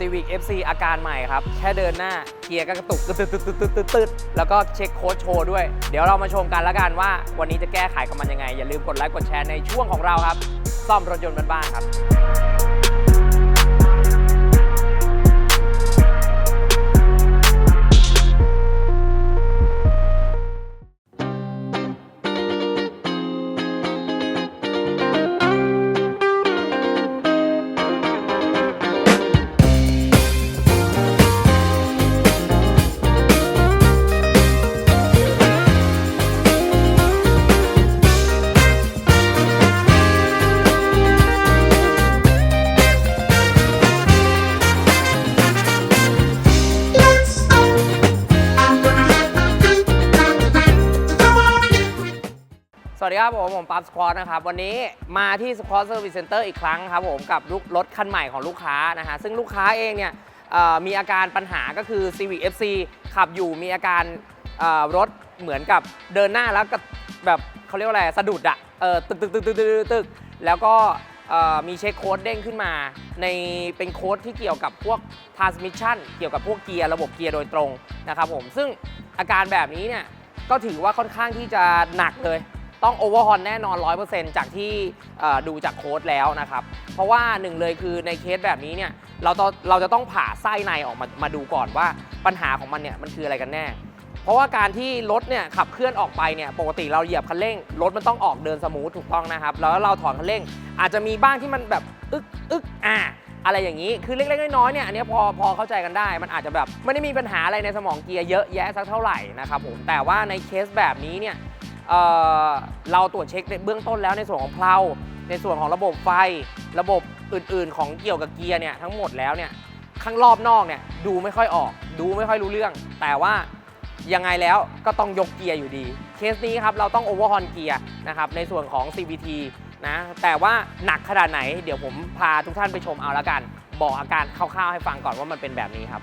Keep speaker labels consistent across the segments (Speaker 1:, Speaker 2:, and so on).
Speaker 1: Civic FC อาการใหม่ครับ แค่เดินหน้าเกียร์ก็กระตุกตึ๊ดตึ๊ดตึ๊ดตึ๊ดตึ๊ดตึ๊ดแล้วก็เช็คโค้ดโชว์ด้วย เดี๋ยวเรามาชมกันละกันว่า วันนี้จะแก้ไขกับมันยังไง อย่าลืมกดไลค์กดแชร์ในช่วงของเราครับ ซ่อมรถยนต์บ้านๆครับ ครับผม ผมปั๊บสควอตนะครับ วันนี้มาที่สควอตเซอร์วิสเซ็นเตอร์อีกครั้งครับผมกับรถคันใหม่ของลูกค้านะฮะซึ่งลูกค้าเองเนี่ยมีอาการปัญหาก็คือ Civic FC ขับอยู่มีอาการรถเหมือนกับเดินหน้าแล้วก็แบบเขาเรียกว่าอะไรสะดุดอะตึกตึกตึกตึกตึกตึกแล้วก็มีเช็คโค้ดเด้งขึ้นมา ในเป็นโค้ดที่เกี่ยวกับพวก transmission เกี่ยวกับพวกเกียร์ระบบเกียร์โดยตรงนะครับผมซึ่งอาการแบบนี้เนี่ยก็ถือว่าค่อนข้างที่จะหนักเลย ต้องโอเวอร์ฮอนแน่นอน 100%จากที่ดูจากโค้ดแล้วนะครับ เพราะว่าหนึ่งเลยคือในเคสแบบนี้เนี่ยเราต้องเราจะต้องผ่าไส้ในออกมามาดูก่อนว่าปัญหาของมันเนี่ยมันคืออะไรกันแน่ เพราะว่าการที่รถเนี่ยขับเคลื่อนออกไปเนี่ยปกติเราเหยียบคันเร่งรถมันต้องออกเดินสมูทถูกต้องนะครับ แล้วเราถอนคันเร่ง อาจจะมีบ้างที่มันแบบอึกอึกอ่าอะไรอย่างนี้ คือเล็กๆน้อยๆเนี่ย อันนี้พอพอเข้าใจกันได้ มันอาจจะแบบไม่ได้มีปัญหาอะไรในสมองเกียร์เยอะแยะสักเท่าไหร่นะครับผม แต่ว่าในเคสแบบนี้เนี่ย เเราตรวจเช็คในเบื้องต้นแล้วในส่วนของเพลาในส่วนของระบบไฟ ระบบอื่นๆ ของเกี่ยวกับเกียร์เนี่ยทั้งหมดแล้วเนี่ยข้างรอบนอกเนี่ยดูไม่ค่อยออก ดูไม่ค่อยรู้เรื่อง แต่ว่ายังไงแล้วก็ต้องยกเกียร์อยู่ดี เคสนี้ครับเราต้องโอเวอร์ฮอนเกียร์นะครับในส่วนของ CVT นะแต่ว่าหนักขนาดไหน เดี๋ยวผมพาทุกท่านไปชมเอาล้วกัน บอกอาการคร่าวๆให้ฟังก่อนว่ามันเป็นแบบนี้ครับ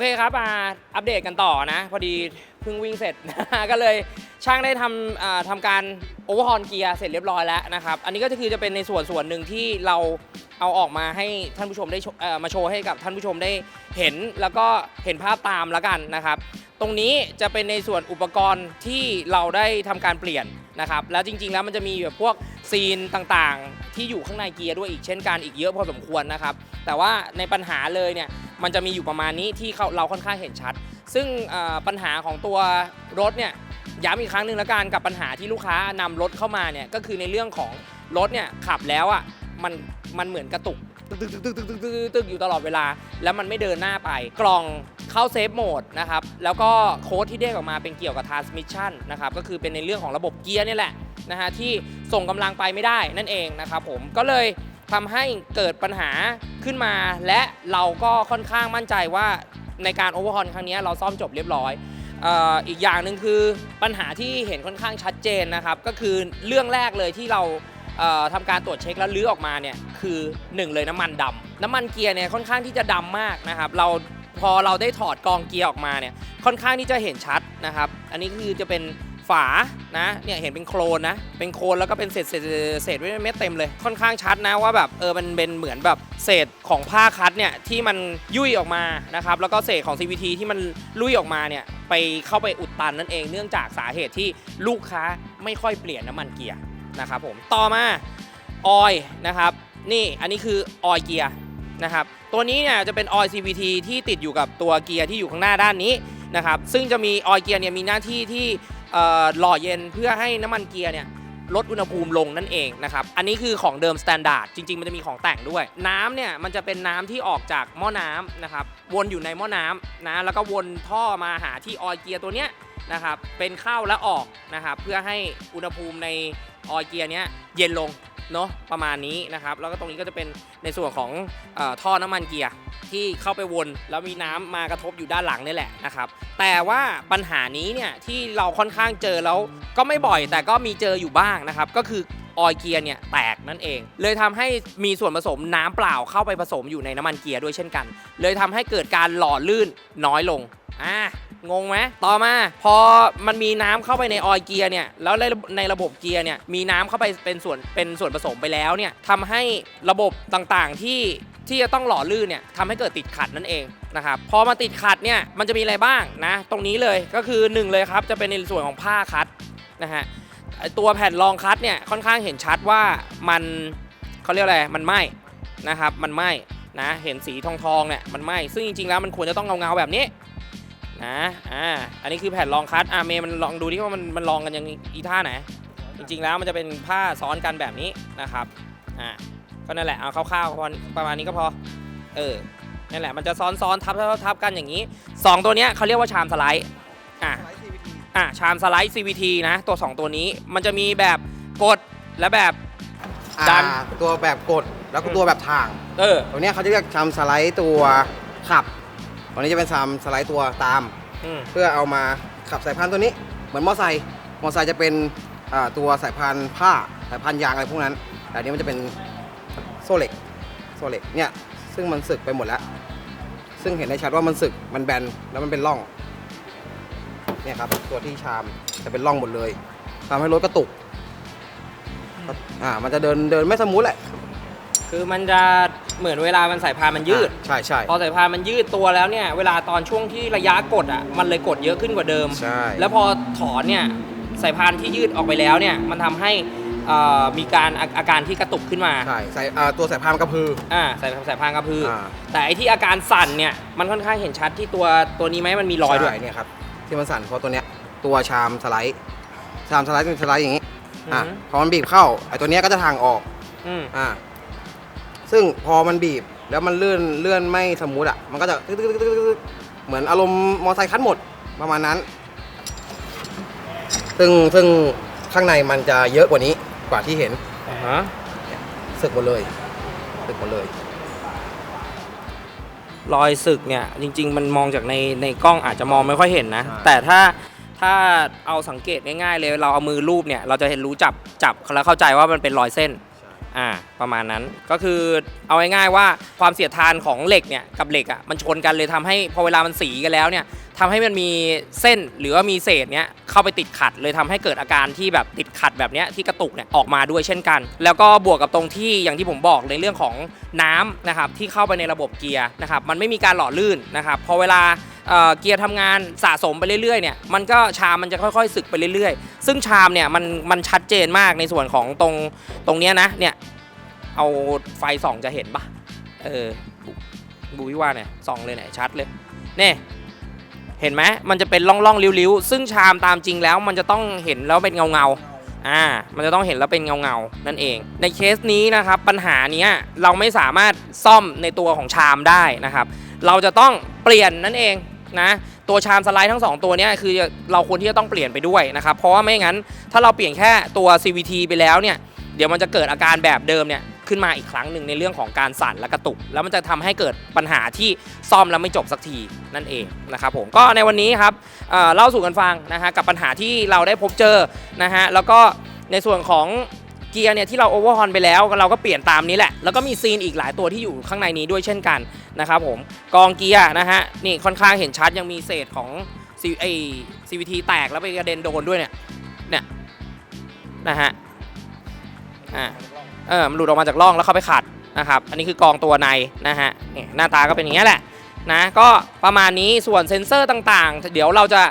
Speaker 1: เคครับมาอัปเดตกันต่อนะ พอดีเพิ่งวิ่งเสร็จ ก็เลยช่างได้ทำอ่าทำการโอเวอร์ฮอนเกียร์เสร็จเรียบร้อยแล้วนะครับ อันนี้ก็คือจะเป็นในส่วนส่วนหนึ่งที่เราเอาออกมาให้ท่านผู้ชมได้ชเอ่อมาโชว์ให้กับท่านผู้ชมได้เห็นแล้วก็เห็นภาพตามแล้วกันนะครับ ตรงนี้จะเป็นในส่วนอุปกรณ์ที่เราได้ทำการเปลี่ยนนะครับ แล้วจริง ๆ แล้วมันจะมีแบบพวกซีนต่างๆ ที่อยู่ข้างในเกียร์ด้วยอีกเช่นกันอีกเยอะพอสมควรนะครับ แต่ว่าในปัญหาเลยเนี่ย มันจะมีอยู่ประมาณนี้ที่เราค่อนข้างเห็นชัด ซึ่งปัญหาของตัวรถเนี่ยย้ำอีกครั้งหนึ่งแล้วกันกับปัญหาที่ลูกค้านำรถเข้ามาเนี่ยก็คือในเรื่องของรถเนี่ยขับแล้วอะมันมันเหมือนกระตุกตึกตึกตึกตึกตึกตึกตึกอยู่ตลอดเวลา แล้วมันไม่เดินหน้าไป กล่องเข้าเซฟโหมดนะครับ แล้วก็โค้ดที่ได้ออกมาเป็นเกี่ยวกับ transmission นะครับ ก็คือเป็นในเรื่องของระบบเกียร์นี่แหละนะฮะที่ส่งกำลังไปไม่ได้นั่นเองนะครับผมก็เลย ทำให้เกิดปัญหาขึ้นมา และเราก็ค่อนข้างมั่นใจว่าในการโอเวอร์ฮอนครั้งนี้เราซ่อมจบเรียบร้อยอีกอย่างหนึ่งคือปัญหาที่เห็นค่อนข้างชัดเจนนะครับ ก็คือเรื่องแรกเลยที่เราเอ่อทำการตรวจเช็คแล้วลื้อออกมาเนี่ยคือหนึ่งเลยน้ำมันดำน้ำมันเกียร์เนี่ยค่อนข้างที่จะดำมากนะครับเราพอเราได้ถอดกองเกียร์ออกมาเนี่ยค่อนข้างที่จะเห็นชัดนะครับ อันนี้คือจะเป็น ฝานะเนี่ยเห็นเป็นโครนนะ เป็นโครนแล้วก็เป็นเศษเศษเศษเม็ดเต็มเลย ค่อนข้างชัดนะว่าแบบเออมันเป็นเหมือนแบบเศษของผ้าคัดเนี่ยที่มันยุ่ยออกมานะครับแล้วก็เศษของ CVT ที่มันลุ่ยออกมาเนี่ยไปเข้าไปอุดตันนั่นเองเนื่องจากสาเหตุที่ลูกค้าไม่ค่อยเปลี่ยนน้ำมันเกียร์นะครับผมต่อมาออยนะครับนี่อันนี้คือออยเกียร์นะครับตัวนี้เนี่ยจะเป็นออย CVT ที่ติดอยู่กับตัวเกียร์ที่อยู่ข้างหน้าด้านนี้นะครับซึ่งจะมีออยเกียร์เนี่ยมีหน้าที่ที่ หล่อเย็นเพื่อให้น้ำมันเกียร์เนี่ยลดอุณหภูมิลงนั่นเองนะครับ อันนี้คือของเดิมสแตนดาร์ดจริง ๆ มันจะมีของแต่งด้วย น้ำเนี่ยมันจะเป็นน้ำที่ออกจากหม้อน้ำนะครับ วนอยู่ในหม้อน้ำนะ แล้วก็วนท่อมาหาที่ออยเกียร์ตัวเนี้ยนะครับ เป็นเข้าและออกนะครับ เพื่อให้อุณหภูมิในออยเกียร์เนี้ยเย็นลงเนาะประมาณนี้นะครับ แล้วก็ตรงนี้ก็จะเป็นในส่วนของออท่อน้ำมันเกียร์ ที่เข้าไปวนแล้วมีน้ำมากระทบอยู่ด้านหลังนี่แหละนะครับแต่ว่าปัญหานี้เนี่ยที่เราค่อนข้างเจอแล้วก็ไม่บ่อยแต่ก็มีเจออยู่บ้างนะครับก็คือออยเกียร์เนี่ยแตกนั่นเอง เลยทำให้มีส่วนผสมน้ำเปล่าเข้าไปผสมอยู่ในน้ำมันเกียร์ด้วยเช่นกัน เลยทำให้เกิดการหล่อลื่นน้อยลงอ่างงไหมต่อมาพอมันมีน้ำเข้าไปในออยเกียร์เนี่ยแล้วในในระบบเกียร์เนี่ยมีน้ำเข้าไปเป็นส่วนเป็นส่วนผสมไปแล้วเนี่ยทำให้ระบบต่างๆที่ ที่จะต้องหล่อลื่นเนี่ยทำให้เกิดติดขัดนั่นเองนะครับพอมาติดขัดเนี่ยมันจะมีอะไรบ้างนะตรงนี้เลยก็คือหนึ่งเลยครับจะเป็นในส่วนของผ้าคัดนะฮะตัวแผ่นรองคัดเนี่ยค่อนข้างเห็นชัดว่ามันเขาเรียกอะไรมันไหมนะครับมันไหมนะเห็นสีทองทองเนี่ยมันไหมซึ่งจริงๆแล้วมันควรจะต้องเงาเงาๆแบบนี้นะอ่าอันนี้คือแผ่นรองคัดอ่าเมย์มันลองดูที่ว่ามันมันลองกันยังอีท่าไหนจริงๆแล้วมันจะเป็นผ้าซ้อนกันแบบนี้นะครับอ่า ก็นั่นแหละเอาคร่าวๆพอประมาณนี้ก็พอ เออนั่นแหละมันจะซ้อนซ้อนทับทับทับกันอย่างนี้ 2 ตัวเนี้ยเขาเรียกว่าชามสไลด์อ่าอ่าชามสไลด์ CVT นะ ตัว 2 ตัวนี้มันจะมีแบบกดและแบบดั
Speaker 2: ดั
Speaker 1: น
Speaker 2: นตัวแบบกดแล้วก็ตัวแบบทาง
Speaker 1: เออ
Speaker 2: ตัวเนี้ยเขาจะเรียกชามสไลด์ตัวขับตัวนี้จะเป็นชามสไลด์ตัวตาม
Speaker 1: อืม
Speaker 2: เพื่อเอามาขับสายพานตัวนี้ เหมือนมอไซค์มอไซค์จะเป็นอ่าตัวสายพานผ้าสายพานยางอะไรพวกนั้นแต่อันนี้มันจะเป็น โซ่เหล็กโซ่เหล็กเนี่ยซึ่งมันสึกไปหมดแล้ว ซึ่งเห็นได้ชัดว่ามันสึกมันแบนแล้วมันเป็นร่องเนี่ยครับตัวที่ชามจะเป็นร่องหมดเลยทำให้รถกระตุกอ่ามันจะเดินเดินไม่สมูทแหละ
Speaker 1: คือมันจะเหมือนเวลามันสายพานมันยืด
Speaker 2: อ่าใช่ใช่
Speaker 1: พอสายพานมันยืดตัวแล้วเนี่ย เวลาตอนช่วงที่ระยะกดอะ มันเลยกดเยอะขึ้นกว่าเดิม
Speaker 2: ใช่
Speaker 1: แล้วพอถอนเนี่ยสายพานที่ยืดออกไปแล้วเนี่ย มันทำให้ เอ่อมีการอาอาการที่กระตุกขึ้นมา
Speaker 2: ใช่สายอ่าตัวสายพานมันกระพือ
Speaker 1: อ่าสายสายพานกระพืออ
Speaker 2: อ่า
Speaker 1: แต่ไอที่อาการสั่นเนี่ยมันค่อนข้างเห็นชัดที่ตัวตัวนี้ไหมมันมีรอยด้วย
Speaker 2: ใช่เนี่ยครับที่มันสั่นเพราะตัวเนี้ยตัวชามสไลด์ ชามสไลด์เป็นสไลด์อย่างนี้อะ
Speaker 1: อือฮึ
Speaker 2: พอมันบีบเข้าไอ้ตัวเนี้ยก็จะทางออก
Speaker 1: อืม
Speaker 2: อ่าซึ่งพอมันบีบแล้วมันเลื่อนเลื่อนไม่สมูทอะมันก็จะตึ๊กตึ๊กตึ๊กตึ๊กตึ๊กเหมือนอารมณ์มอไซค์คัดหมดประมาณนั้น ซึ่งซึ่งข้างในมันจะเยอะกว่านี้ กว่าที่เห็น
Speaker 1: อ่าฮะ
Speaker 2: สึกหมดเลยสึกหมดเลย
Speaker 1: รอยสึกเนี่ยจริง ๆ มันมองจากในในกล้องอาจจะมองไม่ค่อยเห็นนะ
Speaker 2: ใช่
Speaker 1: แต่ถ้าถ้าเอาสังเกตง่ายๆเลยเราเอามือรูปเนี่ย เราจะเห็นรู้จับจับแล้วเข้าใจว่ามันเป็นรอยเส้น อ่าประมาณนั้นก็คือเอาง่ายๆว่าความเสียดทานของเหล็กเนี่ยกับเหล็กอะมันชนกันเลยทำให้พอเวลามันสีกันแล้วเนี่ยทำให้มันมีเส้นหรือว่ามีเศษเนี้ยเข้าไปติดขัด เลยทำให้เกิดอาการที่แบบติดขัดแบบเนี้ยที่กระตุกเนี่ยออกมาด้วยเช่นกัน แล้วก็บวกกับตรงที่อย่างที่ผมบอกในเรื่องของน้ำนะครับที่เข้าไปในระบบเกียร์นะครับมันไม่มีการหล่อลื่นนะครับพอเวลาเเกียร์ทำงานสะสมไปเรื่อยๆเนี่ยมันก็ชามมันจะค่อยๆสึกไปเรื่อยๆ ซึ่งชามเนี่ยมันมันชัดเจนมากในส่วนของตรงตรงเนี้ยนะเนี่ย เอาไฟส่องจะเห็นปะเออบูวิว่าเนี่ยส่องเลยเนี่ยชัดเลยเนี่ยเห็นไหมมันจะเป็นร่องร่องๆริ้วๆ ซึ่งชามตามจริงแล้วมันจะต้องเห็นแล้วเป็นเงาเงาอ่า มันจะต้องเห็นแล้วเป็นเงาเงานั่นเอง ในเคสนี้นะครับปัญหานี้เราไม่สามารถซ่อมในตัวของชามได้นะครับ เราจะต้องเปลี่ยนนั่นเองนะตัวชามสไลด์ทั้งสองตัวเนี้ยคือเราควรที่จะต้องเปลี่ยนไปด้วยนะครับ เพราะว่าไม่งั้นถ้าเราเปลี่ยนแค่ตัว CVT ไปแล้วเนี่ย เดี๋ยวมันจะเกิดอาการแบบเดิมเนี่ย ขึ้นมาอีกครั้งหนึ่งในเรื่องของการสั่นและกระตุก แล้วมันจะทำให้เกิดปัญหาที่ซ่อมแล้วไม่จบสักทีนั่นเองนะครับผมก็ในวันนี้ครับเเล่าสู่กันฟังนะฮะกับปัญหาที่เราได้พบเจอนะฮะแล้วก็ในส่วนของเกียร์เนี่ยที่เราโอเวอร์ฮอนไปแล้วเราก็เปลี่ยนตามนี้แหละ แล้วก็มีซีนอีกหลายตัวที่อยู่ข้างในนี้ด้วยเช่นกันนะครับผมกองเกียร์นะฮะนี่ค่อนข้างเห็นชัดยังมีเศษของ C ไอ CVT แตกแล้วไปกระเด็นโดนด้วยเนี่ยเนี่ยนะฮะอ่า เออมันหลุดออกมาจากร่องแล้วเข้าไปขัดนะครับอันนี้คือกองตัวในนะฮะนี่หน้าตาก็เป็นอย่างนี้แหละนะก็ประมาณนี้ส่วนเซ็นเซอร์ต่างๆ เดี๋ยวเราจะ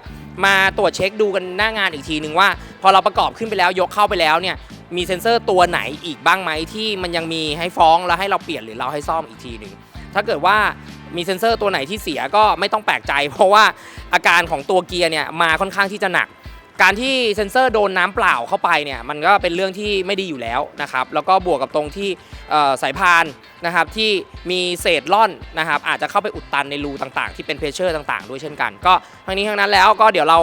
Speaker 1: มาตรวจเช็คดูกันหน้างานอีกทีหนึ่งว่า พอเราประกอบขึ้นไปแล้วยกเข้าไปแล้วเนี่ยมีเซ็นเซอร์ตัวไหนอีกบ้างไหมที่มันยังมีให้ฟ้องแล้วให้เราเปลี่ยนหรือเราให้ซ่อมอีกทีหนึ่งถ้าเกิดว่ามีเซ็นเซอร์ตัวไหนที่เสียก็ไม่ต้องแปลกใจ เพราะว่าอาการของตัวเกียร์เนี่ยมาค่อนข้างที่จะหนัก การที่เซ็นเซอร์โดนน้ำเปล่าเข้าไปเนี่ยมันก็เป็นเรื่องที่ไม่ดีอยู่แล้วนะครับแล้วก็บวกกับตรงที่สายพานนะครับที่มีเศษล่อนนะครับอาจจะเข้าไปอุดตันในรูต่างๆ ที่เป็นเพเชอร์ต่างๆ ด้วยเช่นกัน ก็ทั้งนี้ทั้งนั้นแล้วก็เดี๋ยวเรา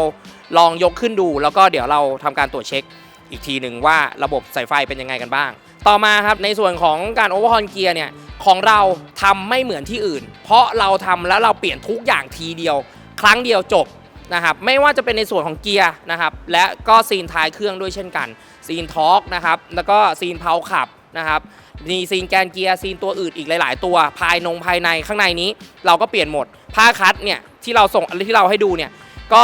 Speaker 1: ลองยกขึ้นดู แล้วก็เดี๋ยวเราทำการตรวจเช็คอีกทีหนึ่งว่าระบบสายไฟเป็นยังไงกันบ้าง ต่อมาครับในส่วนของการโอเวอร์ฮอนเกียร์เนี่ยของเราทำไม่เหมือนที่อื่น เพราะเราทำแล้วเราเปลี่ยนทุกอย่างทีเดียว ครั้งเดียวจบ นะครับไม่ว่าจะเป็นในส่วนของเกียร์นะครับและก็ซีนท้ายเครื่องด้วยเช่นกัน ซีนทอร์กนะครับแล้วก็ซีนเพาขับนะครับมีซีนแกนเกียร์ซีนตัวอื่นอีกหลาย ๆ ตัวภายนงภายในข้างในนี้ เราก็เปลี่ยนหมด ผ้าคัดเนี่ยที่เราส่งที่เราให้ดูเนี่ยก็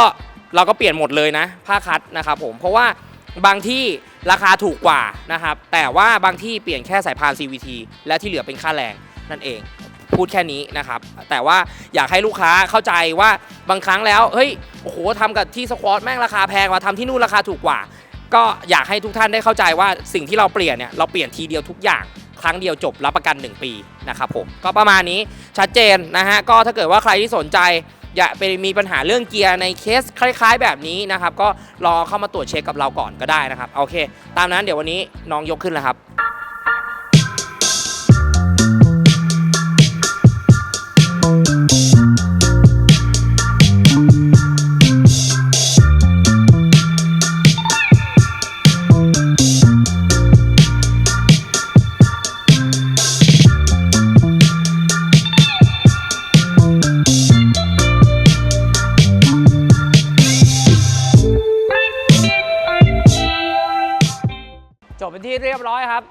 Speaker 1: เราก็เปลี่ยนหมดเลยนะผ้าคัดนะครับผมเพราะว่าบางที่ราคาถูกกว่านะครับแต่ว่าบางที่เปลี่ยนแค่สายพาน CVT และที่เหลือเป็นค่าแรงนั่นเอง พูดแค่นี้นะครับ แต่ว่าอยากให้ลูกค้าเข้าใจว่าบางครั้งแล้วเฮ้ยโอ้โหทำกับที่สควอตแม่งราคาแพงว่าทำที่นู่นราคาถูกกว่า ก็อยากให้ทุกท่านได้เข้าใจว่าสิ่งที่เราเปลี่ยนเนี่ยเราเปลี่ยนทีเดียวทุกอย่างครั้งเดียวจบรับประกัน 1 ปีนะครับผมก็ประมาณนี้ชัดเจนนะฮะก็ถ้าเกิดว่าใครที่สนใจอยากไปมีปัญหาเรื่องเกียร์ในเคสคล้าย ๆ แบบนี้นะครับ ก็รอเข้ามาตรวจเช็คกับเราก่อนก็ได้นะครับ โอเค ตามนั้นเดี๋ยววันนี้น้องยกขึ้นแล้วครับ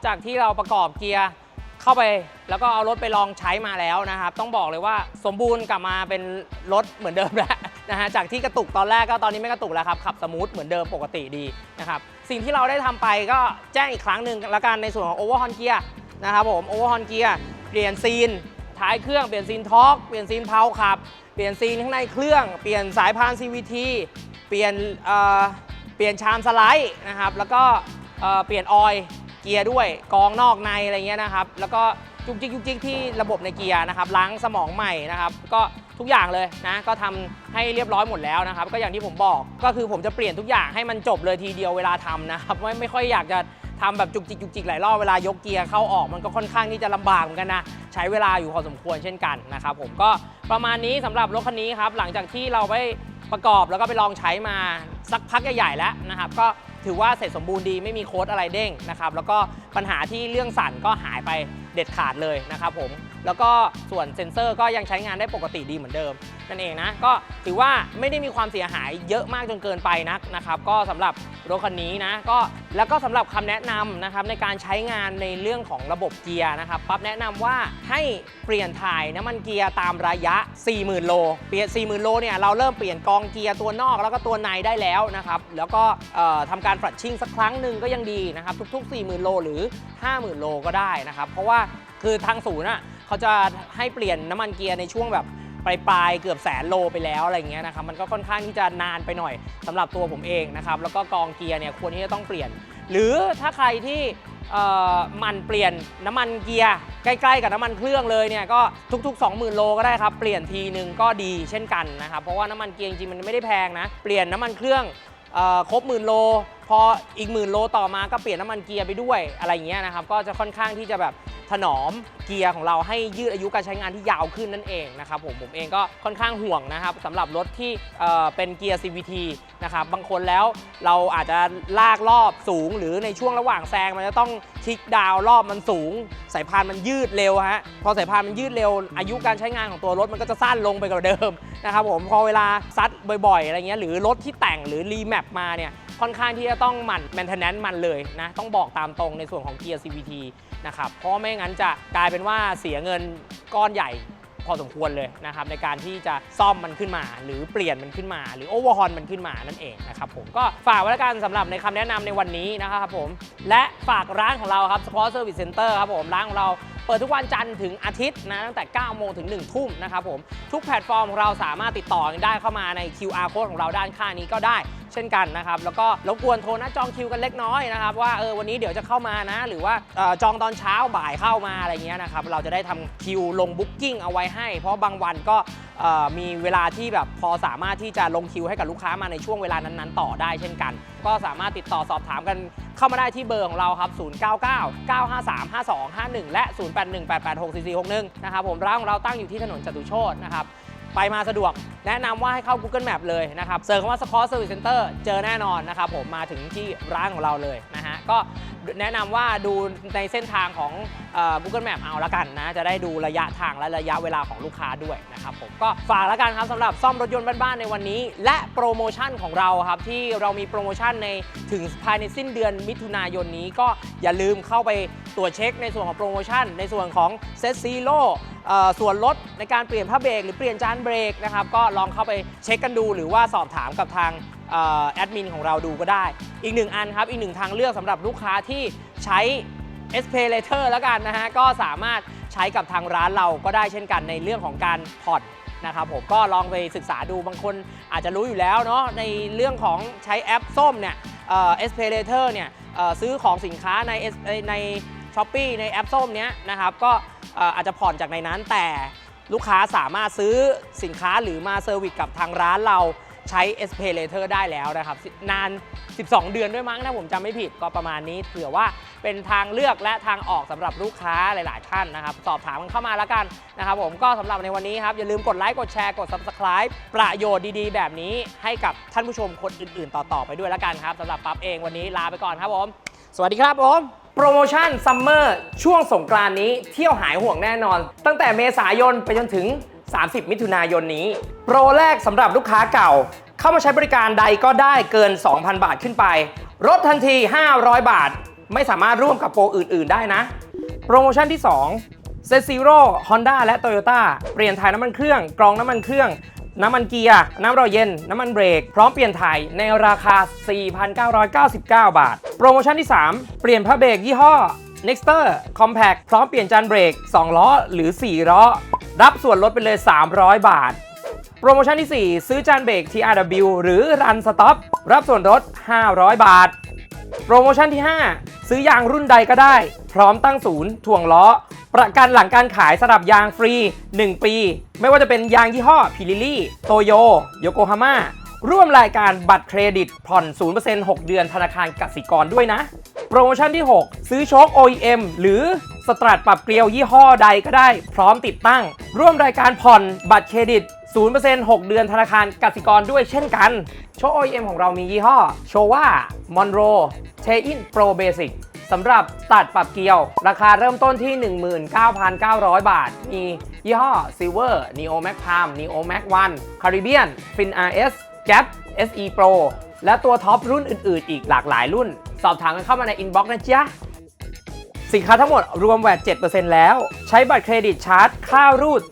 Speaker 1: จากที่เราประกอบเกียร์เข้าไป แล้วก็เอารถไปลองใช้มาแล้วนะครับ ต้องบอกเลยว่าสมบูรณ์กลับมาเป็นรถเหมือนเดิมแล้วนะฮะจากที่กระตุกตอนแรกก็ตอนนี้ไม่กระตุกแล้วครับขับสมูทเหมือนเดิมปกติดีนะครับสิ่งที่เราได้ทำไปก็แจ้งอีกครั้งหนึ่งละกันในส่วนของโอเวอร์ฮอนเกียร์นะครับผมโอเวอร์ฮอนเกียร์เปลี่ยนซีนท้ายเครื่องเปลี่ยนซีนท็อกเปลี่ยนซีนเพลาขับ เปลี่ยนซีนข้างในเครื่องเปลี่ยนสายพาน CVT เปลี่ยนเอ่อเปลี่ยนชามสไลด์นะครับแล้วก็เอ่อเปลี่ยนออย เกียร์ด้วยกองนอกในอะไรเงี้ยนะครับ แล้วก็จุกจิกจุกจิกที่ระบบในเกียร์นะครับล้างสมองใหม่นะครับก็ทุกอย่างเลยนะก็ทำให้เรียบร้อยหมดแล้วนะครับ ก็อย่างที่ผมบอกก็คือผมจะเปลี่ยนทุกอย่างให้มันจบเลยทีเดียวเวลาทำนะครับไม่ไม่ค่อยอยากจะทำแบบจุกจิกจุกจิกหลายรอบเวลายกเกียร์เข้าออกมันก็ค่อนข้างที่จะลำบากเหมือนกันนะใช้เวลาอยู่พอสมควรเช่นกันนะครับผมก็ประมาณนี้สำหรับรถคันนี้ครับหลังจากที่เราไปประกอบแล้วก็ไปลองใช้มาสักพักใหญ่ๆแล้วนะครับก็ ถือว่าเสร็จสมบูรณ์ดีไม่มีโค้ดอะไรเด้งนะครับแล้วก็ปัญหาที่เรื่องสั่นก็หายไปเด็ดขาดเลยนะครับผมแล้วก็ส่วนเซ็นเซอร์ก็ยังใช้งานได้ปกติดีเหมือนเดิม นั่นเองนะ ก็ถือว่าไม่ได้มีความเสียหายเยอะมากจนเกินไปนักนะครับ ก็สำหรับรถคันนี้นะ ก็แล้วก็สำหรับคำแนะนำนะครับในการใช้งานในเรื่องของระบบเกียร์นะครับ ปั๊บแนะนำว่าให้เปลี่ยนถ่ายน้ำมันเกียร์ตามระยะ 40,000 โล เปลี่ยน 40,000 โลเนี่ยเราเริ่มเปลี่ยนกองเกียร์ตัวนอกแล้วก็ตัวในได้แล้วนะครับ แล้วก็เอ่อทำการฟลัดชิ่งสักครั้งหนึ่งก็ยังดีนะครับ ทุก ๆ 40,000 โลหรือ 50,000 โลก็ได้นะครับ เพราะว่าคือทางศูนย์อะ เขาจะให้เปลี่ยนน้ำมันเกียร์ในช่วงแบบปลายปลายๆเกือบแสนโลไปแล้วอะไรเงี้ยนะครับมันก็ค่อนข้างที่จะนานไปหน่อยสำหรับตัวผมเองนะครับแล้วก็กองเกียร์เนี่ยควรที่จะต้องเปลี่ยน หรือถ้าใครที่มันเปลี่ยนน้ำมันเกียร์ใกล้ๆกับน้ำมันเครื่องเลยเนี่ยก็ทุกๆ 20,000 โลก็ได้ครับเปลี่ยนทีนึงก็ดีเช่นกันนะครับเพราะว่าน้ำมันเกียร์จริงๆมันไม่ได้แพงนะเปลี่ยนน้ำมันเครื่องอครบหมื่นโลพออีกหมื่นโลต่อมาก็เปลี่ยนน้ำมันเกียร์ไปด้วยอะไรเงี้ยนะครับก็จะค่อนข้างที่จะแบบ ถนอมเกียร์ของเราให้ยืดอายุการใช้งานที่ยาวขึ้นนั่นเองนะครับผมผมเองก็ค่อนข้างห่วงนะครับสำหรับรถที่เอ่อเป็นเกียร์ CVT นะครับบางคนแล้วเราอาจจะลากรอบสูง หรือในช่วงระหว่างแซงมันจะต้องทิกดาวน์รอบมันสูง สายพานมันยืดเร็วฮะพอสายพานมันยืดเร็ว อายุการใช้งานของตัวรถมันก็จะสั้นลงไปกว่าเดิมนะครับผมพอเวลาซัดบ่อยๆอะไรเงี้ยหรือรถที่แต่งหรือรีแมปมาเนี่ยค่อนข้างที่จะต้องหมั่น maintenance มันเลยนะต้องบอกตามตรงในส่วนของเกียร์ CVT นะครับเพราะไม่งั้นจะกลายเป็นว่าเสียเงินก้อนใหญ่พอสมควรเลยนะครับในการที่จะซ่อมมันขึ้นมา หรือเปลี่ยนมันขึ้นมา หรือโอเวอร์ฮอนมันขึ้นมานั่นเองนะครับผมก็ฝากไว้แล้วกันสำหรับในคำแนะนำในวันนี้นะครับผมและฝากร้านของเราครับ Sport Service Center ครับผมร้านของเราเปิดทุกวันจันทร์ถึงอาทิตย์นะตั้งแต่ 9 โมงถึง 1 ทุ่มนะครับผมทุกแพลตฟอร์มของเราสามารถติดต่อได้เข้ามาใน QR code ของเราด้านข้างนี้ก็ได้ เช่นกันนะครับ แล้วก็รบกวนโทรนะจองคิวกันเล็กน้อยนะครับ ว่าเออวันนี้เดี๋ยวจะเข้ามานะ หรือว่าออจองตอนเช้าบ่ายเข้ามาอะไรเงี้ยนะครับเราจะได้ทำคิวลงบุ๊กกิ้งเอาไว้ให้ เพราะบางวันก็มีเวลาที่แบบพอสามารถที่จะลงคิวให้กับลูกค้ามาในช่วงเวลานั้นๆ ต่อได้เช่นกัน ก็สามารถติดต่อสอบถามกันเข้ามาได้ที่เบอร์ของเราครับ 099 953 5251 และ 0818864461 นะครับผมร้านของเราตั้งอยู่ที่ถนนจตุโชตนะครับ ไปมาสะดวก แนะนำว่าให้เข้า Google Map เลยนะครับเสิร์ชคำว่า Sport Service Center เจอแน่นอนนะครับผมมาถึงที่ร้านของเราเลยนะฮะก็แนะนำว่าดูในเส้นทางของเอ่อ Google Map เอาละกันนะ จะได้ดูระยะทางและระยะเวลาของลูกค้าด้วยนะครับผมก็ฝากล้วกันครับสำหรับซ่อมรถยนต์บ้านๆในวันนี้ และโปรโมชั่นของเราครับที่เรามีโปรโมชั่นในถึงภายในสิ้นเดือนมิถุนายนนี้ก็อย่าลืมเข้าไปตรวจเช็คในส่วนของโปรโมชั่น ในส่วนของเซตซีโร่ส่วนลดในการเปลี่ยนผ้าเบรกหรือเปลี่ยนจานเบรกนะครับก็ลองเข้าไปเช็คกันดู หรือว่าสอบถามกับทางออแอดมินของเราดูก็ได้ อีกหนึ่งอันครับ อีกหนึ่งทางเลือกสำหรับลูกค้าที่ใช้ s p a y Later แล้วกันนะฮะ ก็สามารถใช้กับทางร้านเราก็ได้เช่นกันในเรื่องของการผ่อนนะครับผมก็ลองไปศึกษาดูบางคนอาจจะรู้อยู่แล้วเนาะในเรื่องของใช้แอปส้มเนี่ยเอ่อ s p a y Later เนี่ยซื้อของสินค้าในในช้อปปีในแอปส้มเนี้ยนะครับก็ อาจจะผ่อนจากในนั้นแต่ลูกค้าสามารถซื้อสินค้าหรือมาเซอร์วิสกับทางร้านเราใช้ s p a y Later ได้แล้วนะครับ นาน 12 เดือนด้วยมั้งถ้าผมจำไม่ผิดก็ประมาณนี้เผื่อว่าเป็นทางเลือกและทางออกสำหรับลูกค้าหลาย ๆ ท่านนะครับ สอบถามกันเข้ามาแล้วกันนะครับผมก็สำหรับในวันนี้ครับ อย่าลืมกดไลค์กดแชร์กด Subscribe ประโยชน์ดี ๆ แบบนี้ให้กับท่านผู้ชมคนอื่น ๆ ต่อ ๆ ไปด้วยแล้วกันครับสำหรับปั๊บเองวันนี้ลาไปก่อนครับผม สวัสดีครับผมโปรโมชั่นซัมเมอร์ช่วงสงกรานนี้เที่ยวหายห่วงแน่นอน ตั้งแต่เมษายนไปจนถึง 30 มิถุนายนนี้ โปรแรกสำหรับลูกค้าเก่า เข้ามาใช้บริการใดก็ได้เกิน 2,000 บาทขึ้นไปลดทันที 500 บาท ไม่สามารถร่วมกับโปรอื่น ๆ ได้นะ โปรโมชั่นที่ 2เซซิโร่ฮอนด้าและ Toyota เปลี่ยนถ่ายน้ำมันเครื่อง กรองน้ำมันเครื่อง น้ำมันเกียร์ น้ำรอเย็น น้ำมันเบรก พร้อมเปลี่ยนถ่ายในราคา 4,999 บาท โปรโมชั่นที่ 3 เปลี่ยนผ้าเบรกยี่ห้อ Nexter Compact พร้อมเปลี่ยนจานเบรก 2 ล้อ หรือ 4 ล้อ รับส่วนลดไปเลย 300 บาท โปรโมชั่นที่ 4 ซื้อจานเบรก TRW หรือ Run Stop รับส่วนลด 500 บาท โปรโมชั่นที่ 5 ซื้อยางรุ่นใดก็ได้ พร้อมตั้งศูนย์ถ่วงล้อ ประกันหลังการขายสลับยางฟรี 1 ปี ไม่ว่าจะเป็นยางยี่ห้อพิลิลี่โตโยโยโกฮาม่าร่วมรายการบัตรเครดิตผ่อน 0% 6 เดือนธนาคารกสิกรด้วยนะ โปรโมชั่นที่ 6 ซื้อโชค OEM หรือสตรัทปรับเกลียวยี่ห้อใดก็ได้ พร้อมติดตั้ง ร่วมรายการผ่อนบัตรเครดิต 0% 6 เดือนธนาคารกสิกรด้วยเช่นกัน โชค OEM ของเรามียี่ห้อ โชว่ามอนโรเทอินโปรเบสิกสำหรับตัดปรับเกลียว ราคาเริ่มต้นที่ 19,900 บาท มียี่ห้อ Silver Neo Max Palm Neo Max 1 Caribbean Fin RS Gap SE Pro และตัวท็อปรุ่นอื่น ๆ อีกหลากหลายรุ่น สอบถามกันเข้ามาในอินบ็อกซ์นะจ๊ะสินค้าทั้งหมดรวมแวด7%แล้ว ใช้บัตรเครดิตชาร์จ ค่ารูด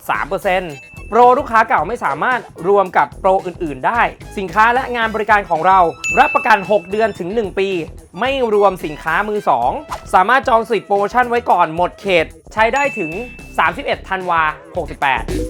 Speaker 1: 3% โปรลูกค้าเก่าไม่สามารถรวมกับโปรอื่น ๆ ได้ สินค้าและงานบริการของเรา รับประกัน 6 เดือนถึง 1 ปี ไม่รวมสินค้ามือ 2 สามารถจองสิทธิ์โปรโมชั่นไว้ก่อนหมดเขต ใช้ได้ถึง 31ธันวา68